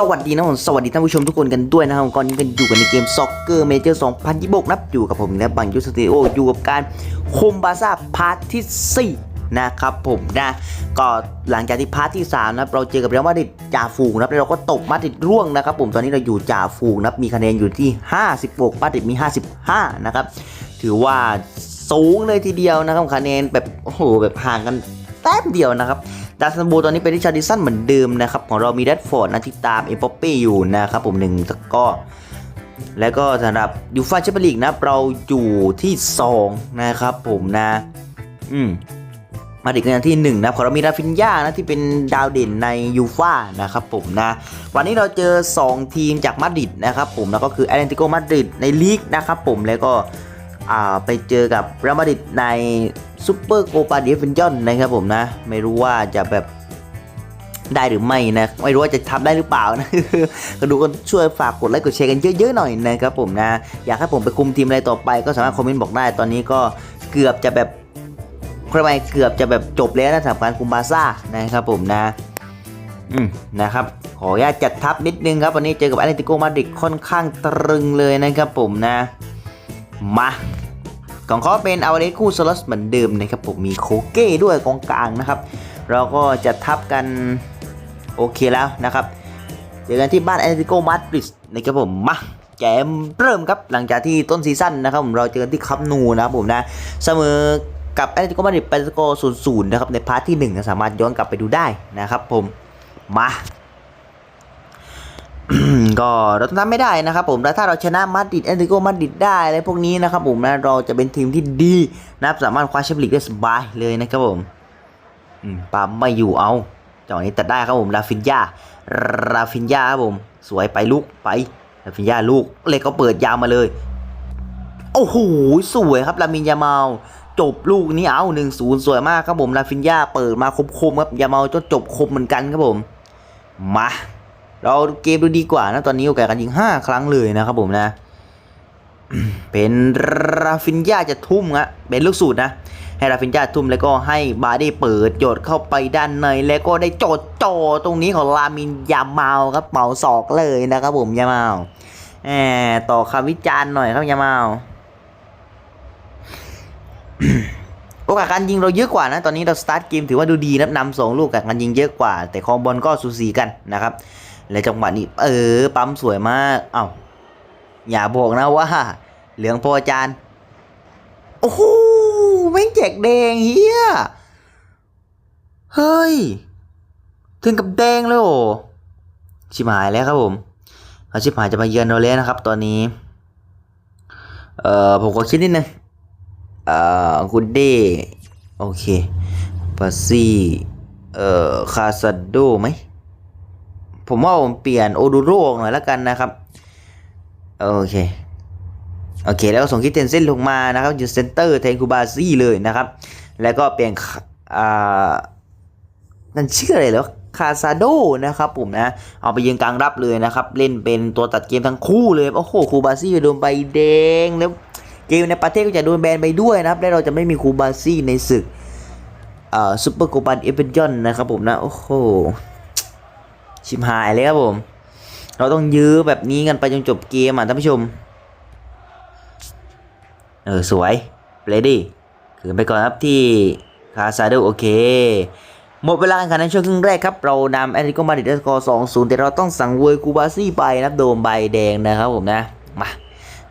สวัสดีนะผมสวัสดีท่านผู้ชมทุกคนกันด้วยนะครับก่อนนี้กันอยู่กันในเกมซ็อกเกอร์เมเจอร์2026นับอยู่กับผมและบังยูสตูดิโออยู่กับการคุมบาซ่าพาร์ทที่4นะครับผมนะก็หลังจากที่พาร์ทที่3นะครับเราเจอกับเรอัลมาดริดจ่าฝูงนะครับแล้วเราก็ตกมาดริดร่วงนะครับผมตอนนี้เราอยู่จ่าฝูงนะครับมีคะแนนอยู่ที่ 56มาดริดมี 55 นะครับถือว่าสูงเลยทีเดียวนะครับคะแนนแบบโอ้โหแบบห่างกันแต้มเดียวนะครับ ดาร์ซันโบตอนนี้เป็นริชาร์ดิสันเหมือนเดิมนะครับ ของเรามีแรดฟอร์ดนะที่ตามเอปอปปี้อยู่นะครับผมหนึ่งตะกร้อแล้วก็สำหรับยูฟ่าแชมเปี้ยนลีกนะเราอยู่ที่ 2 นะครับผมนะ อืมมาถึงกันที่1นะของเรามีราฟินยานะที่เป็นดาวเด่นในยูฟ่านะครับผมนะ วันนี้เราเจอ 2 ทีมจากมาดริดนะครับผมแล้วก็คือแอตเลติโกมาดริดในลีกนะครับผมแล้วก็อ่าไปเจอกับเรอัลมาดริดใน ซูเปอร์โกปาเดียฟินจอนนะครับผมนะ ไม่รู้ว่าจะแบบได้หรือไม่นะ ไม่รู้ว่าจะทำได้หรือเปล่านะก็ดูกันช่วยฝากกดไลค์กดแชร์กันเยอะๆหน่อยนะครับผมนะ อยากให้ผมไปคุมทีมอะไรต่อไป ก็สามารถคอมเมนต์บอกได้ตอนนี้ก็เกือบจะแบบใครไปเกือบจะแบบจบแล้วนะสำหรับการคุมบาซ่านะครับผมนะ อืมนะครับ ขออนุญาตจัดทัพนิดนึงครับวันนี้เจอกับแอตเลติโกมาดริดค่อนข้างตรึงเลยนะครับผมนะ มา ของเขาเป็นอาวาเลสคู่สล็อตเหมือนเดิมนะครับผมมีโคเก้ด้วยกองกลางนะครับ เราก็จะทับกันโอเคแล้วนะครับเจอกันที่บ้านแอตเลติโกมาดริดนะครับผมมาแกมเริ่มครับหลังจากที่ต้นซีซั่นนะครับผมเราเจอกันที่คัมนูนะครับผมนะเสมอกับแอตเลติโกมาดริดไปสกอร์ศูนย์ศูนย์นะครับในพาร์ทที่หนึ่งนะสามารถย้อนกลับไปดูได้นะครับผมมา ก็เราต้องทำไม่ได้นะครับผมแล้วถ้าเราชนะมาดริดแอติโกมาดริดได้อะไรพวกนี้นะครับผมนะเราจะเป็นทีมที่ดีนะครับสามารถคว้าแชมป์ลีกได้สบายเลยนะครับผมปั๊มไม่อยู่เอาจังหวะนี้ตัดได้ครับผมราฟินยาราฟินยาครับผมสวยไปลูกไปราฟินยาลูกเล็กก็เปิดยาวมาเลยโอ้โหสวยครับลามินยาเมาจบลูกนี้เอาหนึ่งศูนย์สวยมากครับผมลาฟินยาเปิดมาคมๆครับยาเมาจนจบคมเหมือนกันครับผมมา เราเกมดูดีกว่านะตอนนี้โอกาสการยิง 5 ครั้งเลยนะครับผมนะ เป็นราฟินยาจะทุ่มอะเป็นลูกสูตรนะ ให้ราฟินยาทุ่มแล้วก็ให้บาร์ดี้เปิดโยดเข้าไปด้านในแล้วก็ได้โจดโจตรงนี้ของลามินยาเมาครับเป่าศอกเลยนะครับผมยาเมาแหมต่อคำวิจารณ์หน่อยครับยาเมาโอกาสการยิงเราเยอะกว่านะตอนนี้เราสตาร์ทเกมถือว่าดูดีนะนำสองลูกกาสการยิงเยอะกว่า แต่คองบอลก็สูสีกันนะครับ และจังหวะนี้ เออ ปั๊มสวยมากเอ้าอย่าบอกนะว่า เหลืองพอจานโอ้โหแม่งแจกแดงเฮียเฮ้ย ถึงกับแดงเลยโอชิบหายแล้วครับผมเขาชิบหายจะมาเยือนเราแล้วนะครับ ตอนนี้ เอ่อผมขอคิดนิดนึงเอ่อกุดเดโอเคปาซี่ เอ่อ คาซาโดไหม ผมว่าผมเปลี่ยนโอดูโรออกหน่อยแล้วกันนะครับ โอเค โอเค แล้วก็ส่งคิดเทนเส้นลงมานะครับอยู่เซนเตอร์แทนคูบาซี่เลยนะครับ แล้วก็เปลี่ยนอ่านั่นชื่ออะไรเหรอคาซาโดนะครับผมนะ เอาไปยืนกลางรับเลยนะครับ เล่นเป็นตัวตัดเกมทั้งคู่เลย โอ้โหคูบาซี่โดนใบแดงแล้วเกมในประเทศก็จะโดนแบนไปด้วยนะครับและเราจะไม่มีคูบาซี่ในศึกอ่ซูเปอร์โกบันเอเปนยอนนะครับผมนะ โอ้โห ชิมหายเลยครับผม เราต้องยื้อแบบนี้กันไปจนจบเกมอะท่านผู้ชม เออ สวยเลดี้คือไปก่อนครับที่คาซาโดโอเค หมดเวลาการแข่งขันในช่วงครึ่งแรกครับ เรานำแอตเลติโกมาดริดได้สกอร์สองศูนย์แต่เราต้องสั่งเวยกูบาซี่ไปนะโดนใบแดงนะครับผมนะ มา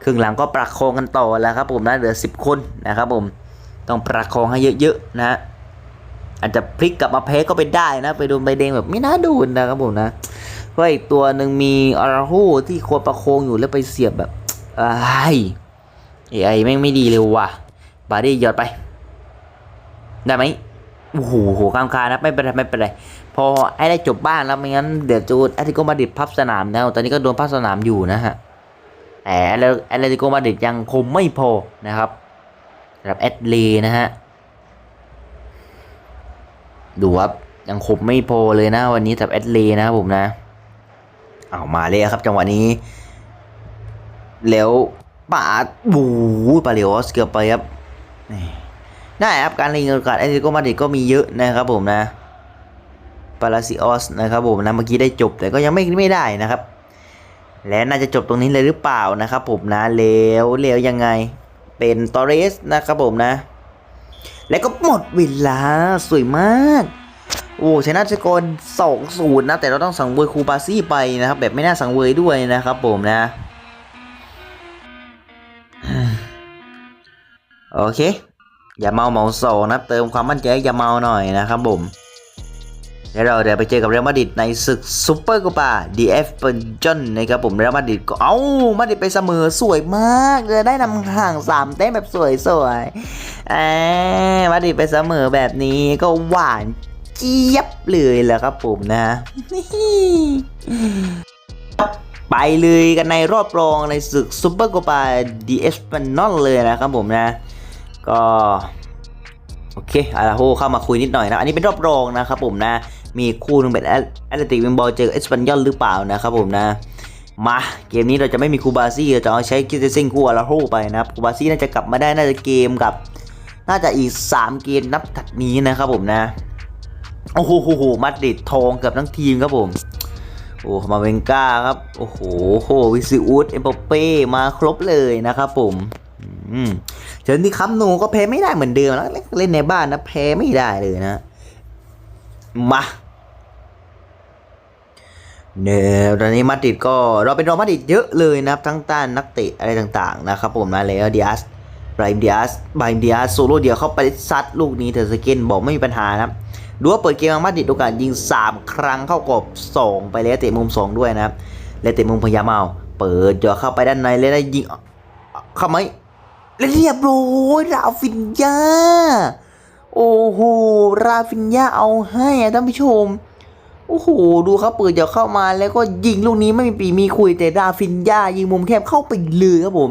ครึ่งหลังก็ประคองกันต่อแล้วครับผมนะเหลือ 10 คนนะครับผม ต้องประคองให้เยอะๆนะฮะ อาจจะพลิกกลับมาแพ้ก็เป็นได้นะ ไปโดนใบแดงแบบไม่น่าดูนะครับผมนะเพราะอีกตัวหนึ่งมีอาราโฮที่ควรประโคงอยู่แล้วไปเสียบแบบไอ้ไอ้ไอ้แม่งไม่ดีเลยว่ะ บาร์ดี้หยอดไป ได้ไหมโอ้โหโหกลางคานะไม่เป็นไรไม่เป็นไรพอให้ได้จบบ้านแล้วไม่งั้นเดี๋ยวจูดแอตติโกมาดิดพับสนามนะตอนนี้ก็โดนพับสนามอยู่นะฮะแต่แล้วแอตติโกมาดิดยังคมไม่พอนะครับสำหรับแอตเลนะฮะ ดูครับยังคมไม่พอเลยนะวันนี้สำหรับแอดเลนะครับผมนะเอามาเลยครับ จังหวะนี้ แล้วปาดบูปาเลโอสเกือบไปครับนี่ได้ครับการเล่นโอกาสแอตเลติโกมาดริดก็มีเยอะนะครับผมนะปาราซิออสนะครับผมนะเมื่อกี้ได้จบแต่ก็ยังไม่ไม่ได้นะครับ และน่าจะจบตรงนี้เลยหรือเปล่านะครับผมนะแล้วแล้วยังไงเป็นตอเรสนะครับผมนะ แล้วก็หมดเวลาสวยมาก โอ้ชนะสกอร์สองศูนย์นะ แต่เราต้องสังเวยครูบาซี่ไปนะครับ แบบไม่น่าสังเวยด้วยนะครับผมนะ โอเค อย่าเมาเมาสองนะ เติมความมั่นใจอย่าเมาหน่อยนะครับผม แล้วเราเดี๋ยวไปเจอกับเรอัลมาดริดในศึกซูเปอร์โกปาดีเอฟเปนจอนนะครับผมเรอัลมาดริดก็เอ้ามาดริดไปเสมอสวยมากเลยได้นำห่างสามแต้มแบบสวยสวยๆอ่ามาดริดไปเสมอแบบนี้ก็หวานเจี๊ยบเลยแหละครับผมนะไปเลยกันในรอบรองในศึกซูเปอร์โกปาดีเอสปนอลเลยนะครับผมนะ ก็ โอเคอาราโฮเข้ามาคุยนิดหน่อยนะ อันนี้เป็นรอบรองนะครับผมนะ มีคู่หนึงเป็นแอตเลติกวิงบอลเจอเอสปันยอลหรือเปล่านะครับผมนะ มาเกมนี้เราจะไม่มีคูบาซี่เราจะเอาใช้คิสเซิงคู่อาราโฮไปนะครับคูบาซี่น่าจะกลับมาได้น่าจะเกมกับ น่าจะอีก 3 เกมนับถัดนี้นะครับผมนะโอ้โหโหโหมัดริดทองเกือบทั้งทีมครับผมโอ้มาเวนก้าครับโอ้โหโหวิซิอุสเอ็มบัปเป้มาครบเลยนะครับผมอืมเชิญที่คัมนูก็แพ้ไม่ได้เหมือนเดิมแล้วเล่นในบ้านนะแพ้ไม่ได้เลยนะ มาเนี่ยตอนนี้มาดริดก็เราเป็นรอมาดริดเยอะเลยนะครับ ทั้งต้านนักเตะอะไรต่างๆนะครับผมนะแล้วดิอัสไบรมดิอัสไบรมดิอัสโซโล่เดียวเข้าไปซัดลูกนี้เทอร์สเกนบอกไม่มีปัญหานะครับดูว่าเปิดเกมมาดริดโอกาสยิง 3 ครั้งเข้ากรอบ2ไปแล้วเตะมุม 2 ด้วยนะครับ และเตะมุมพยายามเอาเปิดจ่อเข้าไปด้านในแล้วได้ยิงเข้าไหมเรียบร้อยราฟินยา โอ้โห ราฟินยาเอาให้อะท่านผู้ชม โอ้โห ดูครับเปิดจ่อเข้ามาแล้วก็ยิงลูกนี้ไม่มีปีมีคุยแต่ราฟินยายิงมุมแคบเข้าไปเลยครับผม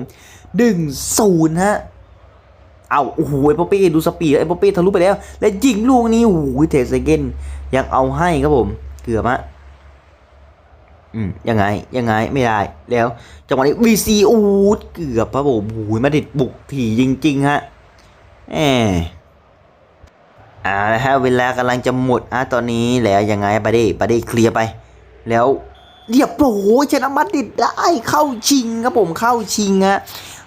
ดึงศูนย์ฮะ เอาโอ้โหเอปเป้ดูสปีดเอปเป้ทะลุไปแล้ว และยิงลูกนี้โอ้โหเทสเกนยังเอาให้ครับผม เกือบฮะอืมยังไงยังไงไม่ได้แล้วจังหวะนี้วีซีอูดเกือบครับผมโอ้โหมาดิดบุกถี่จริง ๆ ฮะแหม อ่าฮะเวลากำลังจะหมดอะตอนนี้แล้วยังไงไปดิไปดิเคลียร์ไป แล้วเรียบโอ้โหชนะมาดริดได้เข้าชิงครับผมเข้าชิงฮะ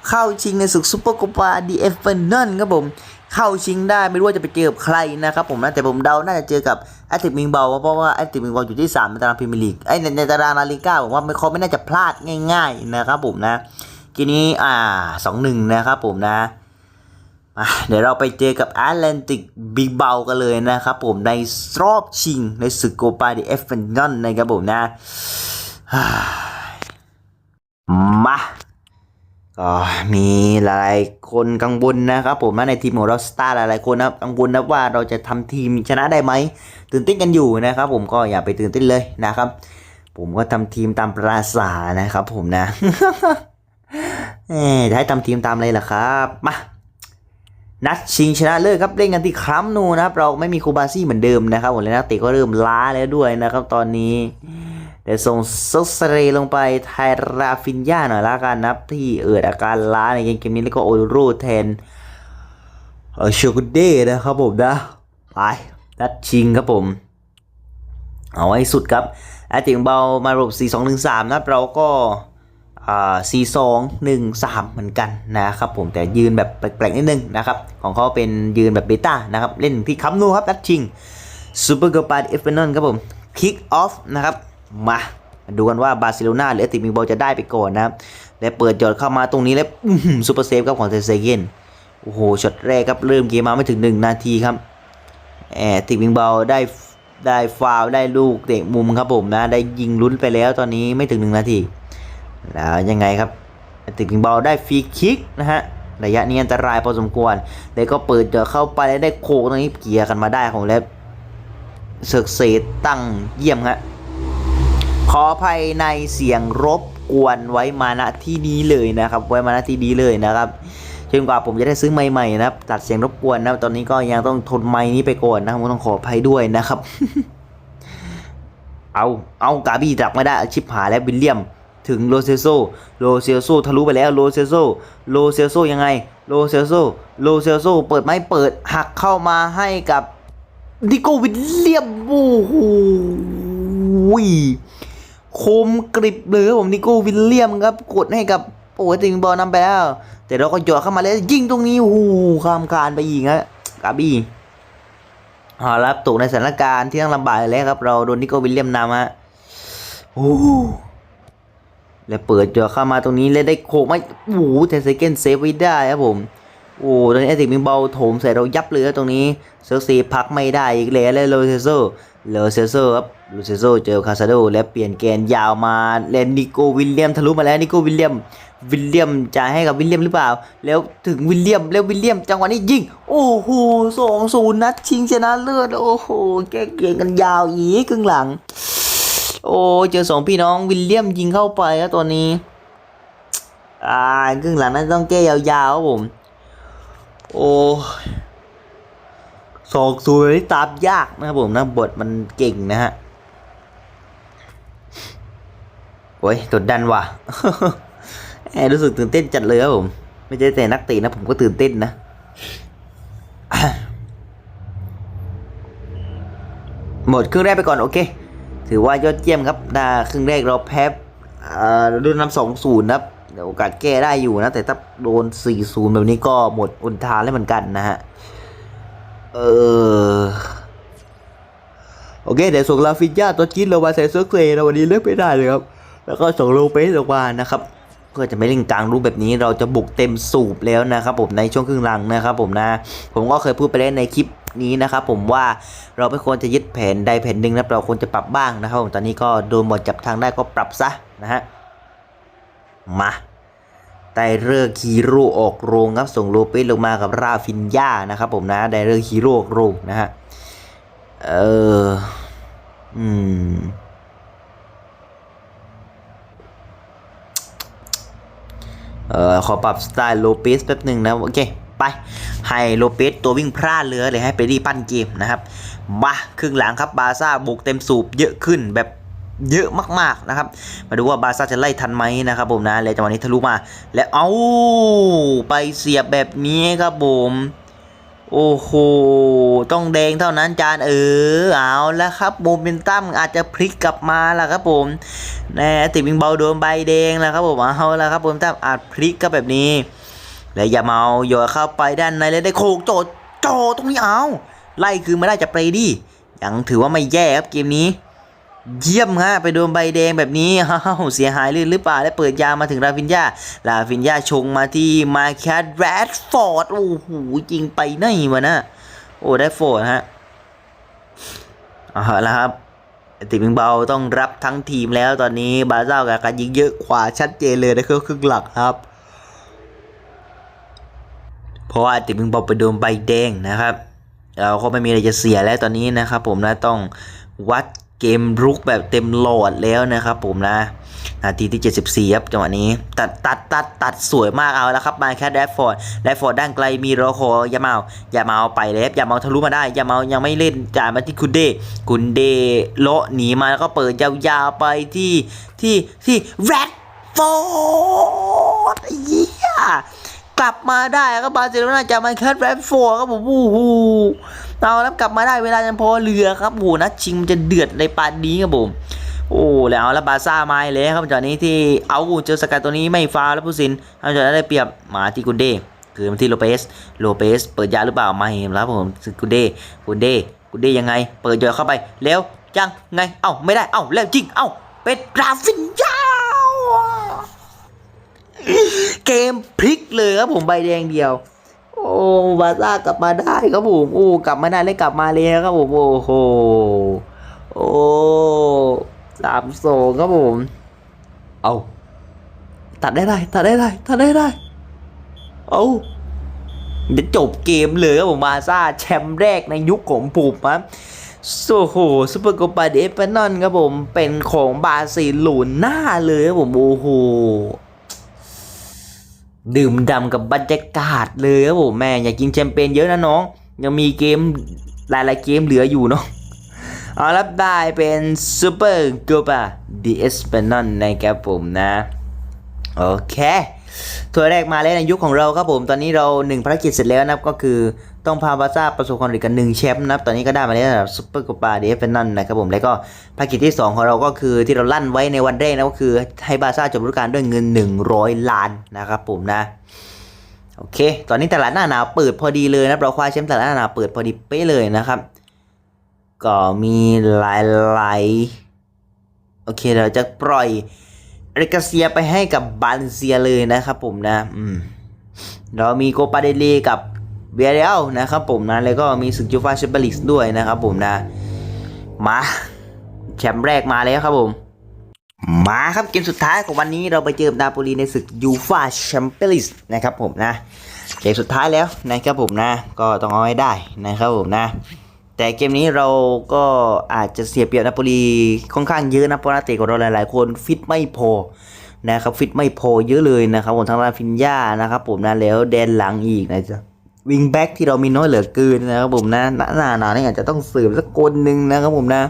เข้าชิงในศึกซูเปอร์โคปาดีเอฟเฟนนันครับผมเข้าชิงได้ไม่รู้ว่าจะไปเจอกับใครนะครับผมนะแต่ผมเดาน่าจะเจอกับแอตติมิงเบลเพราะว่าแอตติมิงเบลอยู่ที่3ในตารางพรีเมียร์ลีกไอในในตารางลาลิก้าผมว่าไม่เขาไม่น่าจะพลาดง่าย ๆนะครับผมนะทีนี้อ่าสองหนึ่งนะครับผมนะ มาเดี๋ยวเราไปเจอกับแอตแลนติกบิ๊กเบลกันเลยนะครับผมในรอบชิงในศึกโคปาดีเอฟเฟนนันนะครับผมนะมาก็มีหลายคนกังวลนะครับผมนะในทีมของเราสตาร์หลายๆคนนะกังวลนะว่าเราจะทำทีมชนะได้ไหมตื่นเต้นกันอยู่นะครับ ผมก็อย่าไปตื่นเต้นเลยนะครับ ผมก็ทำทีมตามปราสานะครับ ผมนะเอ๊ะจะให้ทำทีมตามอะไรล่ะครับมา นัดชิงชนะเลิศครับเล่นกันที่ครัมนูนะครับ เราไม่มีคูบาซี่เหมือนเดิมนะครับผมเลยนักเตะก็เริ่มล้าแล้วด้วยนะครับตอนนี้เดี๋ยวส่งซุสเรย์ลงไปไทราฟินยาหน่อยละกันนะครับ ที่เอิดอาการล้าในเกมนี้แล้วก็โอรูแทนเออชูกุเด้นะครับผมนะไปนัดชิงครับผม เอาให้สุดครับแอติงเบามาระบบ4 2 1 3นะครับเราก็ อ่า4 2 1 3เหมือนกันนะครับผมแต่ยืนแบบแปลกๆนิดนึงนะครับของเขาเป็นยืนแบบเบต้านะครับเล่นที่คัมนูครับนัดชิงซูเปอร์กปาดเอฟเฟนอนครับผมคิกออฟนะครับมาดูกันว่าบาร์เซโลนาหรือแอตติมิงบอลจะได้ไปก่อนนะครับและเปิดจอดเข้ามาตรงนี้แล้วซูเปอร์เซฟครับของเทเซเกนโอ้โหช็อตแรกครับเริ่มเกมมาไม่ถึง 1 นาทีครับแอติมิงบอลได้ได้ฟาวได้ลูกเตะมุมครับผมนะได้ยิงลุ้นไปแล้วตอนนี้ไม่ถึง 1 นาที แล้วยังไงครับตติมิงบอลได้ฟรีคิกนะฮะระยะนี้อันตรายพอสมควรแล้วก็เปิดจอเข้าไปแล้วได้โคตรงนี้เกียร์กันมาได้ของแล้วเซกเซตตั้งเยี่ยมครับขออภัยในเสียงรบกวนไว้มาณที่นี้เลยนะครับ ไว้มาณที่นี้เลยนะครับจนกว่าผมจะได้ซื้อใหม่ๆนะครับ ตัดเสียงรบกวนนะตอนนี้ก็ยังต้องทนไม้นี้ไปก่อนนะครับผมต้องขออภัยด้วยนะครับ เอาเอากาบี้จับไม่ได้ชิปหายแล้ววิลเลียม ถึงโรเซโซโรเซโซทะลุไปแล้วโรเซโซโรเซโซยังไงโรเซโซโรเซโซเปิดไม้เปิดหักเข้ามาให้กับนิโกวิลเลียมโอ้โหคมกริบเลยครับผมนิโกวิลเลียมครับกดให้กับโอ้ยติงบอลนำไปแล้ว แต่เราก็หยอดเข้ามาแล้วยิงตรงนี้โอ้โหข้ามคานไปยิงฮะกาบี้เอาละครับตกในสถานการณ์ที่ต้องลำบากแล้วครับ เราโดนนิโกวิลเลียมนำฮะโอ้โห แล้วเปิดหยอเข้ามาตรงนี้แล้วได้โขกไม่โอ้โหแต่เซเกนเซฟไว้ได้ครับผมโอ้ตอนนี้ไอติมิงเบาโถมใส่เรายับเลยตรงนี้เซอร์ซีพักไม่ได้อีกแล้วเลยโรเซโซโรเซโซครับโรเซโซเจอคาซาโดและเปลี่ยนแกนยาวมาเลนนิโกวิลเลียมทะลุมาแล้วนิโกวิลเลียมวิลเลียมจะให้กับวิลเลียมหรือเปล่า แล้วถึงวิลเลียมแล้ววิลเลียมจังหวะนี้ยิงโอ้โหสองศูนย์นัดชิงชนะเลิศโอ้โหแก้เกมกันยาวอีกครึ่งหลัง โอ้เจอสองพี่น้องวิลเลียมยิงเข้าไปครับตัวนี้ อ่าครึ่งหลังนั้นต้องแก้ยาวๆครับผม โอ้สองศูนย์นี่ตามยากนะครับผมนะบทมันเก่งนะฮะโอ้ยกดดันว่ะแอบรู้สึกตื่นเต้นจัดเลยครับผม ไม่ใช่แต่นักเตะนะ ผมก็ตื่นเต้นนะหมดครึ่งแรกไปก่อน โอเค ถือว่ายอดเยี่ยมครับนาครึ่งแรกเราแพ้อ่าโดนนำสองศูนย์ครับเดี๋ยวโอกาสแก้ได้อยู่นะ แต่ถ้าโดนสี่ศูนย์แบบนี้ก็หมดอุนทานแล้วเหมือนกันนะฮะ เออโอเคเดี๋ยวส่งลาฟินยาตัวจีนลงมาใส่เสื้อเคลย์นะวันนี้เลือกไม่ได้เลยครับ แล้วก็ส่งโลเปสออกมานะครับเพื่อจะไม่เล่นกลางรูปแบบนี้เราจะบุกเต็มสูบแล้วนะครับผมในช่วงครึ่งหลังนะครับผมนะ ผมก็เคยพูดไปแล้วในคลิป นี้นะครับผมว่าเราไม่ควรจะยึดแผนใดแผนหนึ่งนะเราควรจะปรับบ้างนะครับผมตอนนี้ก็โดนหมดจับทางได้ก็ปรับซะนะฮะมาไดเรอร์ฮีโร่ออกโรงครับส่งโลเปสลงมากับราฟินยานะครับผมนะไดเรอร์ฮีโร่ออกโรงนะฮะเอออืมเอ่อขอปรับสไตล์โลเปสแป๊บหนึ่งนะโอเค ไป ให้โลเปสตัววิ่งพลาดเรือเลยให้ไปรีปั้นเกมนะครับมาครึ่งหลังครับบาซ่าบุกเต็มสูบเยอะขึ้นแบบเยอะมากๆนะครับ มาดูว่าบาซ่าจะไล่ทันไหมนะครับผมนะแล้วจังหวะนี้ทะลุมา แล้วเอาไปเสียบแบบนี้ครับผมโอ้โห ต้องแดงเท่านั้นจานเออ เอาแล้วครับโมเมนตัมอาจจะพลิกกลับมาแล้วครับผมแน่ติดวิงเบาโดนใบแดงแล้วครับผม เอาแล้วครับผมตัมอาจพลิกก็แบบนี้ แล้วอย่าเมาโยนเข้าไปด้านในแล้วได้โคกโจดโจตรงนี้เอา ไล่คือมาได้จากเปรดี้ยังถือว่าไม่แย่ครับเกมนี้ เยี่ยมฮะไปโดนใบแดงแบบนี้เฮ้าเสียหายลื่นหรือเปล่าและเปิดยามาถึงราฟินยาลาฟินยาชงมาที่มาแคทแรดฟอร์ดโอ้โหจริงไปไหนวะนะโอ้ได้ฟอร์ดฮะเอาละครับติมิงเบาต้องรับทั้งทีมแล้วตอนนี้บาเจ้ากับการยิงเยอะกว่าชัดเจนเลยในครึ่งหลักครับ เพราะว่าติมิงเบาไปโดนใบแดงนะครับ เราก็ไม่มีอะไรจะเสียแล้วตอนนี้นะครับผมนะต้องวัดเกมรุกแบบเต็มโหลดแล้วนะครับผมนะนาทีที่ 74 ครับจังหวะนี้ ตัดตัดตัดตัดสวยมากเอาแล้วครับมาแค่แดฟฟอร์ดแดฟฟอร์ดด้านไกลมีโรโคยาเมาอย่าเมาไปเลยอย่าเมาทะลุมาได้อย่าเมายังไม่เล่นจ่ายมาที่คุณเดคุณเดโละหนีมาแล้วก็เปิดยาวๆไปที่ที่ที่แรดฟอร์ดเหี้ย กลับมาได้ครับบาร์เซโลนาจากมันแคทแรดฟอร์ครับผมโอ้โหเอาแล้วกลับมาได้เวลายังพอเหลือครับโอ้นัดชิงมันจะเดือดในปานนี้ครับผมโอ้แล้วแล้วบาซ่ามาเลยครับจากนี้ที่เอาเจอสกัดตัวนี้ไม่ฟาแล้วผู้สินทำจากนั้นได้เปรียบมาที่กุนเดคือมาที่โลเปสโลเปสเปิดยาหรือเปล่าไม่เห็นแล้วผมกุนเดกุนเดกุนเดยังไง เปิดยาเข้าไปแล้วจังไงเอ้าไม่ได้เอ้าแล้วจริงเอ้าเป็นราฟินยาว เกมพลิกเลยครับผมใบแดงเดียว โอ้บาซ่ากลับมาได้ครับผมโอ้กลับมาได้เลยกลับมาเลยครับผมโอ้โหโอ้สามโซครับผม เอาตัดได้ได้ตัดได้ได้ตัดได้ได้เอาเดี๋ยวจบเกมเลยครับผมบาซ่าแชมป์แรกในยุคของผมครับโอ้โหซูเปอร์โกปาเดฟเปนอนครับผม เป็นของบาซโลน่าเลยครับผม โอ้โห ดื่มด่ำกับบรรยากาศเลยครับผมแม่อยากกินแชมเปญเยอะนะน้อง ยังมีเกมหลายๆเกมเหลืออยู่เนาะเอารับได้เป็นซูเปอร์กูปาดีเอสเปนอนนะครับผมนะ โอเคตัวแรกมาแล้วในยุคของเราครับผม ตอนนี้เราหนึ่งภารกิจเสร็จแล้วนะครับก็คือ ต้องพาบาซ่าประสบความสำเร็จกันหนึ่งแชมป์นะครับตอนนี้ก็ได้มาแล้วสำหรับซุปเปอร์โคปาเดฟเฟนนันนะครับผมแล้วก็ภารกิจที่ 2 ของเราก็คือที่เราลั่นไว้ในวันแรกนะก็คือให้บาซ่าจบฤดูกาลด้วยเงิน 100 ล้านนะครับผมนะโอเค ตอนนี้ตลาดหน้าหนาวเปิดพอดีเลยนะเราคว้าแชมป์ตลาดหน้าหนาวเปิดพอดีเป๊ะเลยนะครับ ก็มีหลายๆโอเคเราจะปล่อยเรกาเซียไปให้กับบาลเซียเลยนะครับผมนะ อืมเรามีโกปาเดเลกับ เบียเรียลนะครับผมนะแล้วก็มีศึกยูฟาแชมเปี้ยนลีกด้วยนะครับผมนะ มาแชมป์แรกมาแล้วครับผมมาครับเกมสุดท้ายของวันนี้เราไปเจอนาโปลีในศึกยูฟาแชมเปี้ยนลีกนะครับผมนะเกมสุดท้ายแล้วนะครับผมนะ ก็ต้องเอาให้ได้นะครับผมนะ แต่เกมนี้เราก็อาจจะเสียเปรียบนาโปลีค่อนข้างเยอะนะเพราะนักเตะของเราหลาย ๆ คนฟิตไม่พอนะครับฟิตไม่พอเยอะเลยนะครับผมทางราฟินยานะครับผมนะแล้วแดนหลังอีกนะจ๊ะ วิงแบ็กที่เรามีน้อยเหลือเกินนะครับผมนะหน้าหนาหนาเนี่ยอาจจะต้องสริมสักคนหนึ่งนะครับผมนะ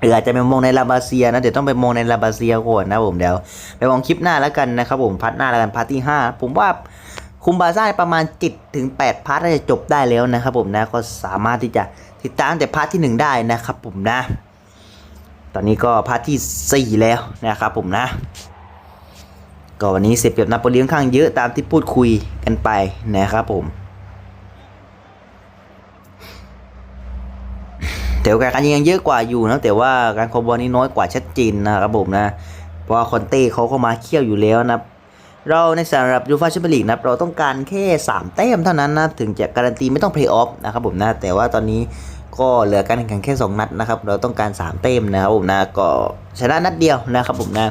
หรืออาจจะไปมองในลาบาเซียนะเดี๋ยวต้องไปมองในลาบาเซียก่อนนะผมเดี๋ยวไปมองคลิปหน้าแล้วกันนะครับผมพัดหน้าแล้วกันพาร์ทที่ห้าผมว่าคุมบาซ่าประมาณ7ถึง8พาร์ทน่าจะจบได้แล้วนะครับผมนะก็สามารถที่จะติดตามแต่พาร์ทที่ 1 ได้นะครับผมนะ ตอนนี้ก็พาร์ทที่ 4 แล้วนะครับผมนะ ก็วันนี้เสียเปรียบนาโปลีค่อนข้างเยอะตามที่พูดคุยกันไปนะครับผมแต่โอกาสการยิงยังเยอะกว่าอยู่นะแต่ว่าการคอมบอลนี้น้อยกว่าชัดเจนนะครับผมนะเพราะว่าคอนเต้เขาเข้ามาเคี่ยวอยู่แล้วนะเราในสำหรับยูฟาแชมเปี้ยนลีกนะเราต้องการแค่ 3 แต้มเท่านั้นนะถึงจะการันตีไม่ต้องเพลย์ออฟนะครับผมนะแต่ว่าตอนนี้ ก็เหลือการแข่งขันแค่ 2 นัดนะครับ เราต้องการ3แต้มนะครับผมนะก็ชนะนัดเดียวนะครับผมนะ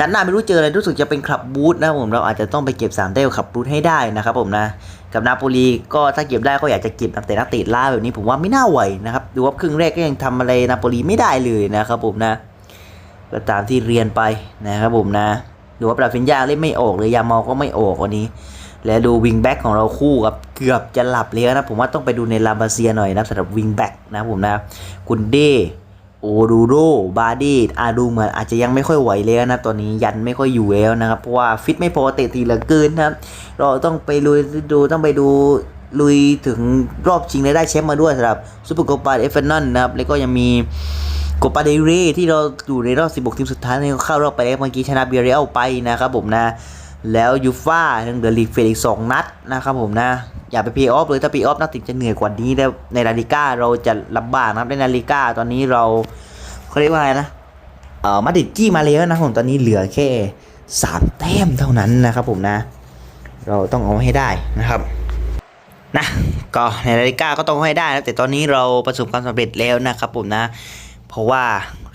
นัดหน้าไม่รู้เจออะไรรู้สึกจะเป็นคลับบูธนะครับผมเราอาจจะต้องไปเก็บ3แต้มคลับบูธให้ได้นะครับผมนะกับนาโปลีก็ถ้าเก็บได้ก็อยากจะเก็บนะแต่นักเตะล่าแบบนี้ผมว่าไม่น่าไหวนะครับดูว่าครึ่งแรกก็ยังทำอะไรนาโปลีไม่ได้เลยนะครับผมนะก็ตามที่เรียนไปนะครับผมนะดูว่าปราฟินยาเล่นไม่ออกเลยยามาก็ไม่ออกวันนี้ และดูวิงแบ็กของเราคู่กับเกือบจะหลับเลยนะผมว่าต้องไปดูในลาบาเซียหน่อยนะสำหรับวิงแบ็กนะผมนะกุนเดโอดูโรบาดีอาดูเหมือนอาจจะยังไม่ค่อยไหวเลยนะ ตอนนี้ยันไม่ค่อยอยู่แล้วนะครับ เพราะว่าฟิตไม่พอเตะทีเหลือเกินนะครับ เราต้องไปลุยดูต้องไปดูลุยถึงรอบชิงและได้แชมป์มาด้วยสำหรับซูเปอร์โคปาเอฟเฟนนอนนะครับ แล้วก็ยังมีโกปาเดเรที่เราอยู่ในรอบ 16 ทีมสุดท้ายนี่เข้ารอบไปแล้วเมื่อกี้ชนะเบียเรียลไปนะครับผมนะ แล้วยูฟ่ายังเหลือลีกเฟรอีก2นัดนะครับผมนะ อย่าไปเพย์ออฟเลยถ้าเพย์ออฟนักติดจะเหนื่อยกว่านี้แล้วในลาลิก้าเราจะลำบากนะครับในลาลิก้าตอนนี้เราเขาเรียกว่าอะไรนะเอ่อมาดิดจี้มาแล้วนะผมตอนนี้เหลือแค่3แต้มเท่านั้นนะครับผมนะ เราต้องเอาให้ได้นะครับนะก็ในนาฬิกาก็ต้องให้ได้นะแต่ตอนนี้เราประสบความสำเร็จแล้วนะครับผมนะ เพราะว่า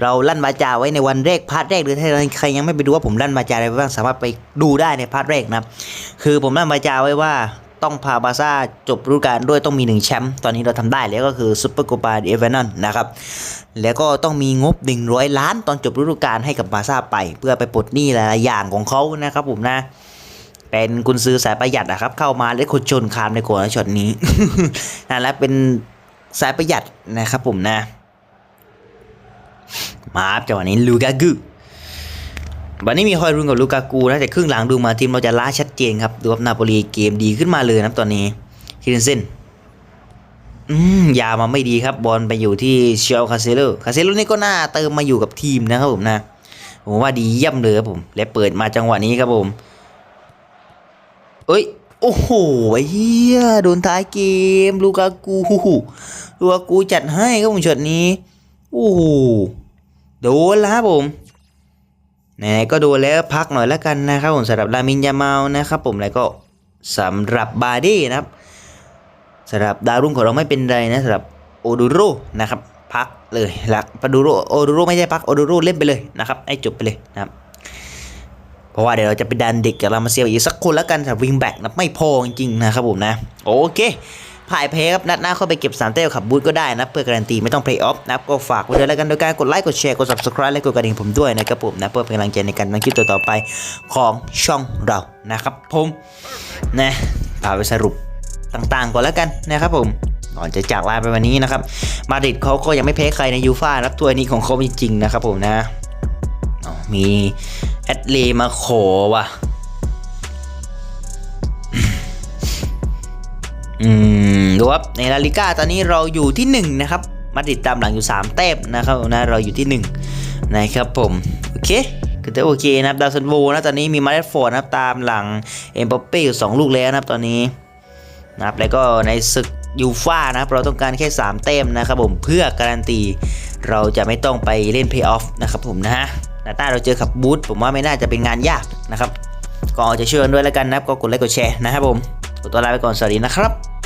เราลั่นวาจาไว้ในวันแรกพาร์ทแรกหรือถ้าใครยังไม่ไปดูว่าผมลั่นวาจาอะไรบ้างสามารถไปดูได้ในพาร์ทแรกนะครับคือผมลั่นวาจาไว้ว่าต้องพาบาซ่าจบฤดูกาลด้วยต้องมีหนึ่งแชมป์ตอนนี้เราทำได้แล้วก็คือซุปเปอร์โคปาเอเวนอนนะครับแล้วก็ต้องมีงบ 100 ล้านตอนจบฤดูกาลให้กับบาซ่าไป เพื่อไปปลดหนี้หลายๆอย่างของเขานะครับผมนะ เป็นกุนซือสายประหยัดนะครับ เข้ามาและคนชนคามในโกนช็อตนี้นั่นแหละเป็นสายประหยัดนะครับผมนะ มาครับจังหวะนี้ลูกากูวันนี้มีฮอยรุนกับลูกากูนะแต่ครึ่งหลังดูมาทีมเราจะล้าชัดเจนครับดูว่านาโปลีเกมดีขึ้นมาเลยนะครับตอนนี้คิรินเซนอืมยามาไม่ดีครับบอลไปอยู่ที่เชลคาเซโลคาเซโลนี่ก็น่าเติมมาอยู่กับทีมนะครับผมนะผมว่าดีเยี่ยมเลยครับผม และเปิดมาจังหวะนี้ครับผม เอ้ย โอ้โหไอ้เฮียโดนท้ายเกม ลูกากูลูกากูจัดให้ครับผมช็อตนี้ โอ้โห โดนแล้วครับผมไหนๆก็โดนแล้วพักหน่อยแล้วกันนะครับผมสำหรับลามินยาเมานะครับผมแล้วก็สำหรับบาดี้นะครับสำหรับดาวรุ่งของเราไม่เป็นไรนะสำหรับโอดูโรนะครับพักเลยหลักปาดูโรโอดูโรไม่ใช่พักโอดูโรเล่นไปเลยนะครับให้จบไปเลยนะครับเพราะว่าเดี๋ยวเราจะไปดันเด็กจากรามาเซียอีกสักคนแล้วกันสำหรับวิงแบ็กนะไม่พอจริงๆนะครับผมนะโอเค พ่ายแพ้ครับนัดหน้าเข้าไปเก็บ3แต้มขับบูธก็ได้นะเพื่อการันตีไม่ต้องเพลย์ออฟนะครับก็ฝากไว้ด้วยแล้วกันโดยการกดไลค์กดแชร์กด subscribe และกดกระดิ่งผมด้วยนะครับผมนะเพื่อเป็นกำลังใจในการทำคลิปต่อๆไปของช่องเรานะครับผมนะพาไปสรุปต่างๆก่อนแล้วกันนะครับผมก่อนจะจากลาไปวันนี้นะครับ มาดริดเขาก็ยังไม่แพ้ใครในยูฟ่ารับตัวนี้ของเขาจริงๆนะครับผมนะมีแอดเลมาขอว่ะ อืมดูครับในลาลิก้าตอนนี้เราอยู่ที่1นะครับมาดริดตามหลังอยู่ 3 แต้มนะครับนะเราอยู่ที่ 1 นะครับผม โอเคก็จะโอเคนะครับดาวซันโวนะตอนนี้มีมาเลฟอร์ดนะครับตามหลังเอ็มบัปเป้อยู่ 2 ลูกแล้วนะครับตอนนี้นะครับแล้วก็ในศึกยูฟ่านะครับเราต้องการแค่ 3 แต้มนะครับผมเพื่อการันตี เราจะไม่ต้องไปเล่นเพย์ออฟนะครับผมนะฮะแต่ถ้าเราเจอขับบูธผมว่าไม่น่าจะเป็นงานยากนะครับ ก็จะช่วยกันด้วยแล้วกันนะครับก็กดไลค์กดแชร์นะครับผม ขอตัวลาไปก่อนสวัสดีนะครับ